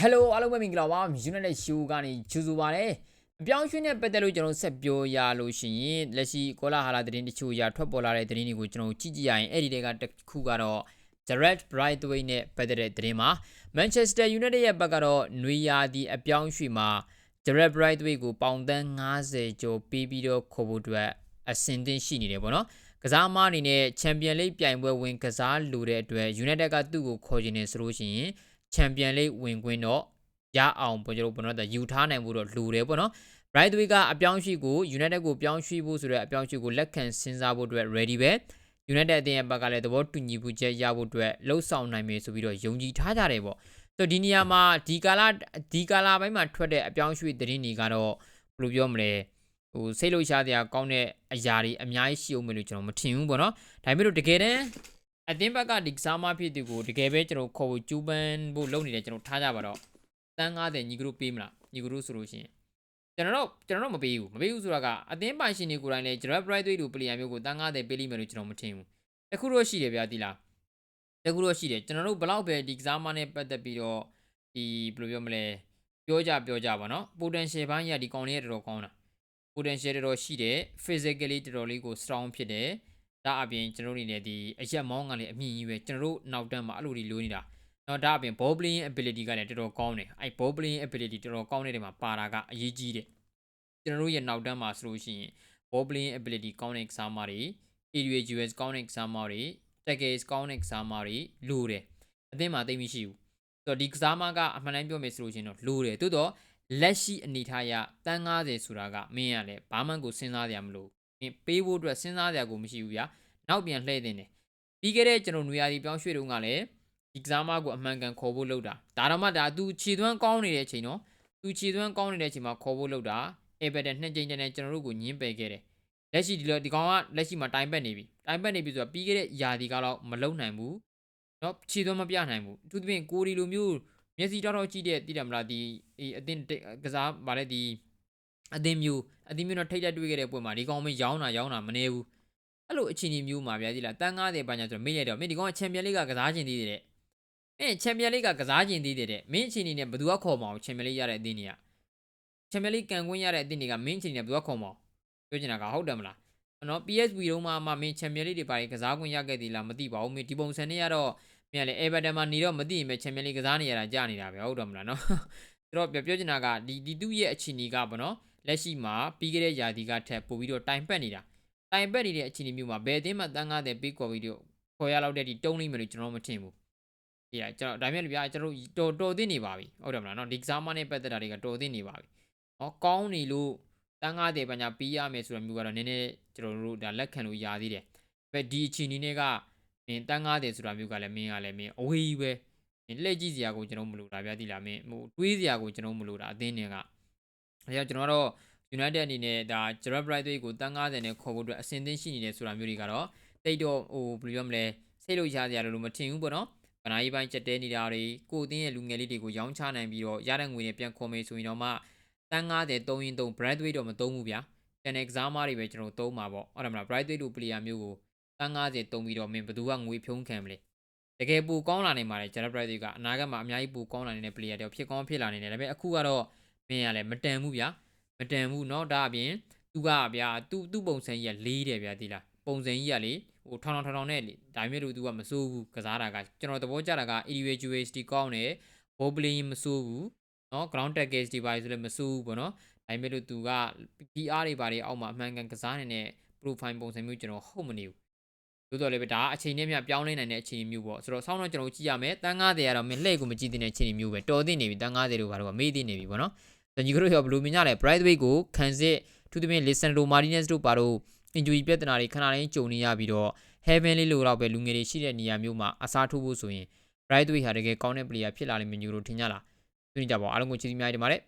ဟယ်လိုအားလုံးပဲမင်္ဂလာပါ United Show ကနေကြိုဆိုပါရစေအပြောင်းအရွှေ့နဲ့ပတ်သက်လို့ကျွန်တော်ဆက်ပြောရလို့ရှိရင်လက်ရှိကောလာဟာလာသတင်းတချို့အရာထွက်ပေါ်လာတဲ့သတင်းတွေကိုကျွန်တော်ကြည့်ကြည့်ရရင်အဲ့ဒီတွေကတစ်ခုကတော့ Gerard Brightway နဲ့ပတ်သက်တဲ့သတင်းမှာ Manchester United ရဲ့ဘက်ကတော့နွေရာသီအပြောင်းအရွှေ့မှာ Gerard Brightway ကိုပေါင်သန်း90ကျော်ပေးပြီးတော့ခေါ်ဖို့အတွက်အဆင်သင့်ရှိနေတယ်ပေါ့နော်ကစားမအနေနဲ့ Champion League ပြိုင်ပွဲဝင်ကစားလိုတဲ့အတွက် United ကသူ့ကိုခေါ်ချင်နေဆိုလို့ရှိရင် Champion League ဝင်ခွင့်တော့ရအောင်ပေါ့ကျွန်တော်ဘယ်တော့ယူထားနိုင်ဖို့တော့လိုတယ်ပေါ့နော် Brightway ကအပြောင်းရွှေ့ကို United ကိုပြောင်းရွှေ့ဖို့ဆိုတဲ့အပြောင်းရွှေ့ကိုလက်ခံစဉ်းစားဖို့အတွက် ready ပဲ United အသင်းရဲ့ဘက်ကလည်းသဘောတူညီမှုချက်ရဖို့အတွက်လှုပ်ဆောင်နိုင်မယ်ဆိုပြီးတော့ယုံကြည်ထားကြတယ်ပေါ့ဆိုတော့ဒီနေရာမှာဒီကာလဒီကာလပိုင်းမှာထွက်တဲ့အပြောင်းရွှေ့သတင်းတွေကတော့ဘယ်လိုပြောမလဲဟိုစိတ်လှုပ်ရှားတဲ့အကောင်းတဲ့အရာတွေအများကြီးရှိအောင်မယ်လို့ကျွန်တော်မထင်ဘူးပေါ့နော်ဒါပေမဲ့လို့တကယ်တမ်း အသင်းဘက်ကဒီကစားမဖြစ်သူကိုတကယ်ပဲကျွန်တော်ခေါ်ဖို့ကျူးပန်းဖို့လုပ်နေတယ်ကျွန်တော်ထားကြပါတော့တန်း90ညီကတို့ပေးမလားညီကတို့ဆိုလို့ရှိရင်ကျွန်တော်တို့ကျွန်တော်တို့မပေးဘူးမပေးဘူးဆိုတာကအသင်းပိုင်ရှင်တွေကိုယ်တိုင်လည်း Gerard Brightway လိုပလေယာမျိုးကိုတန်း90ပေးလိမ့်မယ်လို့ကျွန်တော်မထင်ဘူးတခုတော့ရှိတယ်ဗျာဒီလားတခုတော့ရှိတယ်ကျွန်တော်တို့ဘလောက်ပဲဒီကစားမနဲ့ပတ်သက်ပြီးတော့ဒီဘယ်လိုပြောမလဲပြောကြပြောကြပါနော် potential ဘိုင်းရဒီကောင်လေးတော်တော်ကောင်းတာ potential တော်တော်ရှိတယ် physically တော်တော်လေးကို strong ဖြစ်တယ် ဒါအပြင်ကျွန်တော်တို့အနေနဲ့ဒီအရက်မောင်းကလည်းအမြင့်ကြီးပဲကျွန်တော်တို့နောက်တန်းမှာအဲ့လိုတွေလိုနေတာနော်ဒါအပြင် ball playing ability ကလည်းတော်တော်ကောင်းတယ်အဲ့ ball playing ability တော်တော်ကောင်းတဲ့နေရာမှာပါတာကအရေးကြီးတယ်ကျွန်တော်တို့ရဲ့နောက်တန်းမှာဆိုလို့ရှိရင် ball playing ability ကောင်းတဲ့ကစားမတွေ area US ကောင်းတဲ့ကစားမတွေ tackles ကောင်းတဲ့ကစားမတွေလိုတယ်အသင်းမှာသိမရှိဘူးဆိုတော့ဒီကစားမကအမှန်တမ်းပြောမယ်ဆိုလို့ရှိရင်တော့လိုတယ်တိုးတော့လက်ရှိအနေထားရတန်း90ဆိုတာကမင်းရလဲဘာမှကိုစဉ်းစားကြရမလို့မင်း ပေးဖို့အတွက်စဉ်းစားကြကိုမရှိဘူးဗျာနောက်ပြန်လှည့်တင်တယ်ပြီးခဲ့တဲ့ကျွန်တော်နွေရာသီပြောင်းရွှေ့တုန်းကလည်းဒီကစားမကိုအမှန်ကန်ခေါ်ဖို့လုပ်တာဒါတော့မှဒါသူခြေသွမ်းကောင်းနေတဲ့အချိန်နော်သူခြေသွမ်းကောင်းနေတဲ့အချိန်မှာခေါ်ဖို့လုပ်တာအေဘက်တဲ့နှစ်ကြိမ်တည်းနဲ့ကျွန်တော်တို့ကိုညင်းပယ်ခဲ့တယ်လက်ရှိဒီလိုဒီကောင်ကလက်ရှိမှာတိုင်ပတ်နေပြီတိုင်ပတ်နေပြီဆိုတော့ပြီးခဲ့တဲ့ယာဒီကတော့မလုံနိုင်ဘူးเนาะခြေသွမ်းမပြနိုင်ဘူးအထူးသဖြင့်ကိုရီလိုမျိုးမျက်စိတောက်တောက်ကြည့်တဲ့တည်တယ်မလားဒီအတင်းကစားဗါလဲဒီ အတင်းမျိုးအတင်းမျိုးတော့ထိတ်တက်တွေ့ခဲ့တဲ့ပွဲမှာဒီကောင်မရောင်းတာရောင်းတာမနေဘူးအဲ့လိုအခြေအနေမျိုးမှာဗျာဒီလားတန်း90ဘာညာဆိုတော့မေ့ရတော့မင်းဒီကောင်ကချန်ပီယံလိကကစားခြင်းသေးတယ်မင်းချန်ပီယံလိကကစားခြင်းသေးတယ်မင်းအခြေအနေနဲ့ဘယ်သူကခေါ်မအောင်ချန်ပီယံလိရတဲ့အတင်းတွေကချန်ပီယံလိကန်ခွင့်ရတဲ့အတင်းတွေကမင်းအခြေအနေနဲ့ဘယ်သူကခေါ်မအောင်ပြောချင်တာကဟုတ်တယ်မလားနော် PSV တုန်းမှာမှမင်းချန်ပီယံလိတွေပါကစားခွင့်ရခဲ့သေးလားမသိပါဘူးမင်းဒီပုံစံနဲ့ကတော့မင်းလည်း Everton မှာနေတော့မသိရင်ပဲချန်ပီယံလိကစားနေရတာကြာနေတာပဲဟုတ်တယ်မလားနော်ဆိုတော့ပြောချင်တာကဒီဒီသူ့ရဲ့အခြေအနေကပေါ့နော် လက်ရှိမှာပြီးခဲ့တဲ့ယာတီကထက်ပိုပြီးတော့တိုင်ပတ်နေတာတိုင်ပတ်နေတဲ့အခြေအနေမျိုးမှာဘယ်အသင်းမှတန်းကားတဲ့ပေးခေါ်ပြီးတော့ခေါ်ရလောက်တဲ့ဒီတုံးလိမ့်မယ်လို့ကျွန်တော်မထင်ဘူးဒီကကျွန်တော်ဒါမျိုးလေဗျာကျွန်တော်တော်တော်သိနေပါပြီဟုတ်တယ်မလားနော်ဒီကစားမနဲ့ပတ်သက်တာတွေကတော်သိနေပါပြီဟောကောင်းနေလို့တန်းကားတဲ့ပညာပြီးရမယ်ဆိုတဲ့မျိုးကတော့နည်းနည်းကျွန်တော်တို့ဒါလက်ခံလို့ရသေးတယ်ပဲဒီအခြေအနေတွေကမင်းတန်းကားတဲ့ဆိုတာမျိုးကလည်းမင်းကလည်းမင်းအဝေးကြီးပဲမင်းလှည့်ကြည့်စရာကိုကျွန်တော်မလိုတာဗျာဒီလားမင်းဟိုတွေးစရာကိုကျွန်တော်မလိုတာအသင်းတွေက အဲကြောင့်ကျွန်တော်ကတော့ United အနေနဲ့ဒါ Gerard Brightway ကိုတန်း90နဲ့ခေါ်ဖို့အတွက်အဆင်သင့်ရှိနေတယ်ဆိုတာမျိုးတွေကတော့တိတ်တော့ဟိုဘယ်လိုပြောမလဲစိတ်လို့ရစရာလို့မထင်ဘူးပေါ့နော်ဗနာကြီးပိုင်းချက်တဲနေတာတွေကိုအသင်းရဲ့လူငယ်လေးတွေကိုရောင်းချနိုင်ပြီးတော့ရတဲ့ငွေနဲ့ပြန်ခေါ်မယ်ဆိုရင်တော့မှတန်း90 3ရင်3 Brightway တော့မသုံးဘူးဗျာကျန်တဲ့ကစားမတွေပဲကျွန်တော်သုံးမှာပေါ့ဟုတ်တယ်မလား Brightway လို player မျိုးကိုတန်း90သုံးပြီးတော့မင်းဘယ်သူကငွေဖြုံးခံမလဲတကယ်ပူကောင်းလာနိုင်ပါတယ် Gerard Brightway ကအနာဂတ်မှာအများကြီးပူကောင်းလာနေတဲ့ player တွေဖြစ်ကောင်းဖြစ်လာနေတယ်ဒါပေမဲ့အခုကတော့ မင်းကလည်းမတန်ဘူးဗျာမတန်ဘူးเนาะဒါအပြင်သူကဗျာသူသူ့ပုံစံကြီးကလေးတယ်ဗျာဒီလားပုံစံကြီးကလေဟိုထောင်ထောင်ထောင်ထောင်နဲ့လေဒါမျိုးလို့သူကမစိုးဘူးကစားတာကကျွန်တော်သဘောကျတာက individuality ကောင်းတယ် ball playing မစိုးဘူးเนาะ ground tackles တွေပါဆိုလည်းမစိုးဘူးပေါ့เนาะဒါပေမဲ့လို့သူက PR တွေပါတွေအောက်မှာအမှန်ကန်ကစားနေတဲ့ profile ပုံစံမျိုးကျွန်တော်ဟုတ်မနေဘူးသို့တော်လည်းပဲဒါအချိန်နဲ့မြပြောင်းလဲနိုင်တဲ့အခြေအနေမျိုးပေါ့ဆိုတော့ဆောင်းတော့ကျွန်တော်ကြည့်ရမယ်တန်း90ကတော့မင်းလှည့်ကိုမကြည့်တဲ့အခြေအနေမျိုးပဲတော်သိနေပြီတန်း90တို့ဘာလို့ကမေးသိနေပြီပေါ့နော် ဆိုညီတို့ရောဘယ်လိုမြင်ကြလဲ Brightway ကိုခံစစ်သူတမင် Lisandro Martinez တို့ပါတော့ injury ပြဿနာတွေခဏတိုင်းကြုံနေရပြီးတော့ Heaven လေးလိုတော့ပဲလူငယ်တွေရှိတဲ့နေရာမျိုးမှာအစားထိုးဖို့ဆိုရင် Brightway ဟာတကယ်ကောင်းတဲ့ player ဖြစ်လာလိမ့်မယ်ညီတို့ထင်ကြလားသိနေကြပါဦးအားလုံးကိုချီးစီးများတင်ပါတယ်